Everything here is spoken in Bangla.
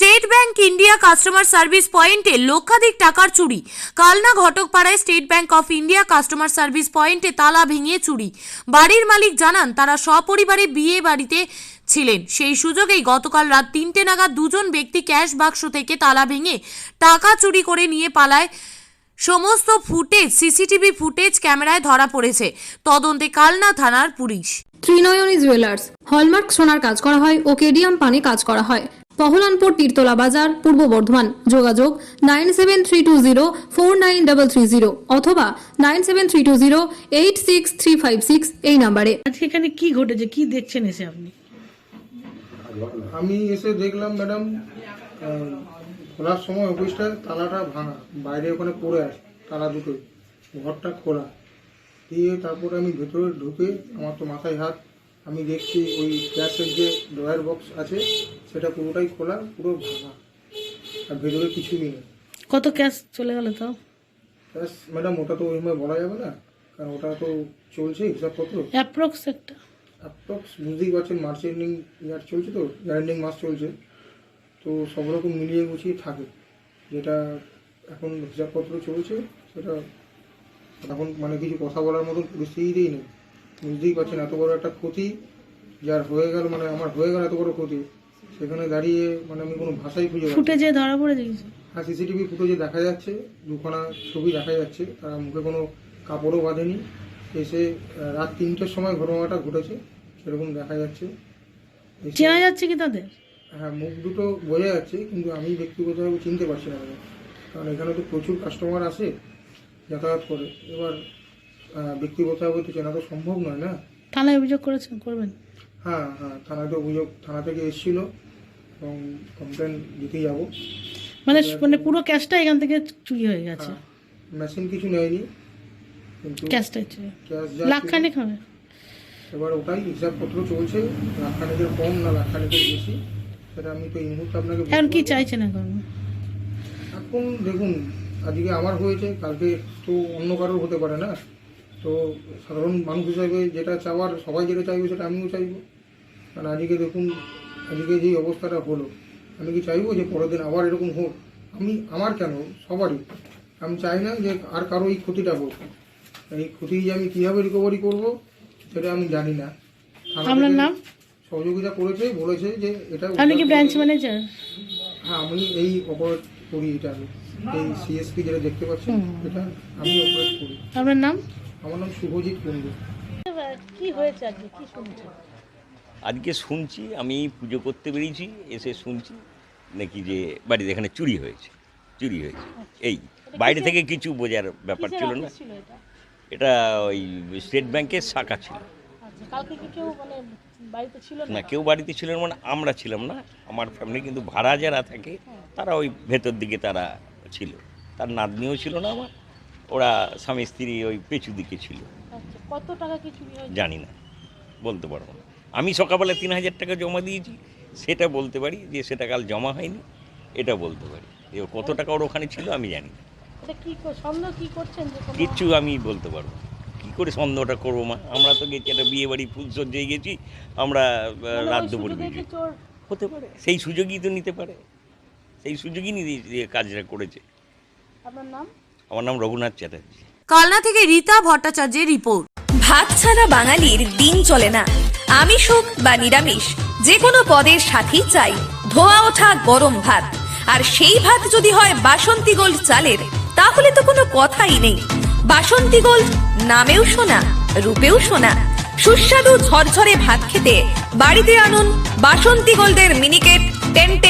State bank India customer service পয়েন্টে লক্ষাধিক টাকার চুরি। Kalna ঘটকপাড়ায় state bank of India customer service পয়েন্টে তালা ভেঙে চুরি। বাড়ির মালিক জানান, তারা সপরিবারে বিয়ে বাড়িতে ছিলেন। সেই সুযোগেই গতকাল রাত তিনটে নাগাদ দুজন ব্যক্তি ক্যাশ বাক্স থেকে তালা ভেঙে টাকা চুরি করে নিয়ে পালায়। সমস্ত ফুটেজ, সিসিটিভি ফুটেজ ক্যামেরায় ধরা পড়েছে। তদন্তে কালনা থানার পুলিশ। ত্রিনয়নী জুয়েলার্স, হলমার্ক সোনার কাজ করা হয় ও কেডিয়াম পানে কাজ করা হয়। পহলানপুর তীরতলা বাজার পূর্ব বর্ধমান। যোগাযোগ nine seven three two zero four nine double three zero অথবা nine seven three two zero eight six three five six এই নাম্বারে। আজকে এখানে কি ঘটেছে? কি দেখছেন এসে আপনি? আমি এসে দেখলাম ম্যাডাম খোলার সময় অফিসটা তালাটা ভাঙা বাইরে ওখানে পড়ে আছে তালা দুটো ঘরটা খোলা। দিয়ে তারপরে আমি ভেতরে ঢুকে আমার তো মাথায় হাত আমি দেখছি ওই গ্যাসের যে ড্রয়ার বক্স আছে সেটা পুরোটাই খোলা পুরো ভাঙা। আর ভেতরে কিছুই নেই। কত ক্যাশ চলে গেল তাও? ব্যাস ম্যাডাম ওটা তো ওইভাবে বলা যাবে না। কারণ ওটা তো চলছে হিসাবপত্র। অ্যাপ্রক্স একটা। অ্যাপ্রক্স বুঝতেই পারছেন মার্চ এন্ডিং ইয়ার চলছে তো এন্ডিং মাস চলছে। তো সব রকম মিলিয়ে গুছিয়ে থাকে। যেটা এখন হিসাবপত্র চলছে সেটা এখন মানে কিছু কথা বলার মতো পরিস্থিতিতেই নেই। বুঝতেই পারছেন এত বড় একটা ক্ষতি যার হয়ে গেল মানে আমার হয়ে গেল এত বড় ক্ষতি সেখানে দাঁড়িয়ে মানে আমি কোনো ভাষাই খুঁজে না। ফুটেজে ধরা পড়েছে কিছু হ্যাঁ সিসিটিভি ফুটেজে দেখা যাচ্ছে দুখানা ছবি দেখা যাচ্ছে তারা মুখে কোনো কাপড়ও বাঁধেনি। এসে রাত তিনটের সময় ঘটনাটা ঘটেছে সেরকম দেখা যাচ্ছে। চেনা যাচ্ছে কি তাদের? হ্যাঁ মুখ দুটো বোঝা যাচ্ছে কিন্তু আমি ব্যক্তিগতভাবে চিনতে পারছি না। কারণ এখানে তো প্রচুর কাস্টমার আসে যাতায়াত করে। এবার ব্যক্তিগতভাবে তো চেনা তো সম্ভব নয় না? থানায় অভিযোগ করেছেন করবেন? হ্যাঁ হ্যাঁ থানাতে অভিযোগ থানা থেকে এসেছিল এবং কমপ্লেন দিতে যাব। মানে মানে পুরো ক্যাশটা এখান থেকে চুরি হয়ে গেছে? হ্যাঁ মেশিন কিছু নেয়নি কিন্তু ক্যাশটাই চুরি। ক্যাশ যা লাখ খানেক হবে? এবার ওটাই হিসাবপত্র চলছে লাখখানেকের কম না লাখখানেকের বেশি। সেটা আমি তো এই মুহূর্তে আপনাকে এখন কি। চাইছেন এখন? এখন দেখুন আজকে আমার হয়েছে কালকে তো অন্য কারোর হতে পারে না। তো সাধারণ মানুষ হিসাবে যেটা চাওয়ার সবাই যেটা চাইবে সেটা আমিও চাইব। কারণ আজকে দেখুন আজকে যেই অবস্থাটা হলো আমি কি চাইব যে পরের দিন আবার এরকম হোক? আমি আমার কেন? সবারই। আমি চাই না যে আর কারও এই ক্ষতিটা হোক। এই ক্ষতি যে আমি কীভাবে রিকভারি করব সেটা আমি জানি না। আপনার নাম? সহযোগিতা করেছে বলেছে যে এটা আপনি কি ব্রাঞ্চ ম্যানেজার হ্যাঁ আমি এই অপারেট করি এটা। আমি এই সিএসপি যেটা দেখতে পাচ্ছেন এটা আমি অপারেট করি। আপনার নাম? আমার নাম শুভজিৎ কুন্ডু। কি হয়েছে আজকে? কি শুনছেন আজকে শুনছি আমি পুজো করতে বেরিয়েছি এসে শুনছি নাকি যে বাড়িতে এখানে চুরি হয়েছে চুরি হয়েছে। এই বাইরে থেকে কিছু বোঝার ব্যাপার ছিল না। এটা? এটা ওই স্টেট ব্যাংকের শাখা ছিল। আচ্ছা কালকে কি কেউ মানে বাড়িতে ছিল না? কেউ বাড়িতে ছিল মানে আমরা ছিলাম না আমার ফ্যামিলি কিন্তু ভাড়া যারা থাকে তারা ওই ভেতর দিকে তারা ছিল। তার নাতনিও ছিল না আমার। ওরা স্বামী স্ত্রী ওই পেছু দিকে ছিল। আচ্ছা কত টাকা কি চুরি জানি না বলতে পারব না। আমি সকালবেলা তিন হাজার টাকা জমা দিয়েছি সেটা বলতে পারি যে সেটা কাল জমা হয়নি এটা বলতে পারি। এবার কত টাকা ওর ওখানে ছিল আমি জানি না। যে কিচ্ছু আমি বলতে পারব। কী করে সন্দেহটা করব মা? আমরা তো গেছি একটা বিয়ে বাড়ি ফুলসজ্জায় গেছি আমরা মানে রাত দুপুর হতে পারে সেই সুযোগই তো নিতে পারে। সেই সুযোগই নিয়ে কাজটা করেছে। আপনার নাম? আমার নাম রঘুনাথ চ্যাটার্জি। কালনা থেকে রীতা ভট্টাচার্যের রিপোর্ট। ভাত ছাড়া বাঙালির দিন চলে না। আমিষ হোক বা নিরামিষ যে কোনো পদের সাথেই চাই ধোয়া ওঠা গরম ভাত। আর সেই ভাত যদি হয় বাসন্তী গোল্ড চালের তাহলে তো কোনো কথাই নেই। বাসন্তী গোল্ড নামেও শোনা রূপেও শোনা। সুস্বাদু ঝরঝরে ভাত খেতে বাড়িতে আনুন বাসন্তী গোল্ডের মিনিকেট টেন টেন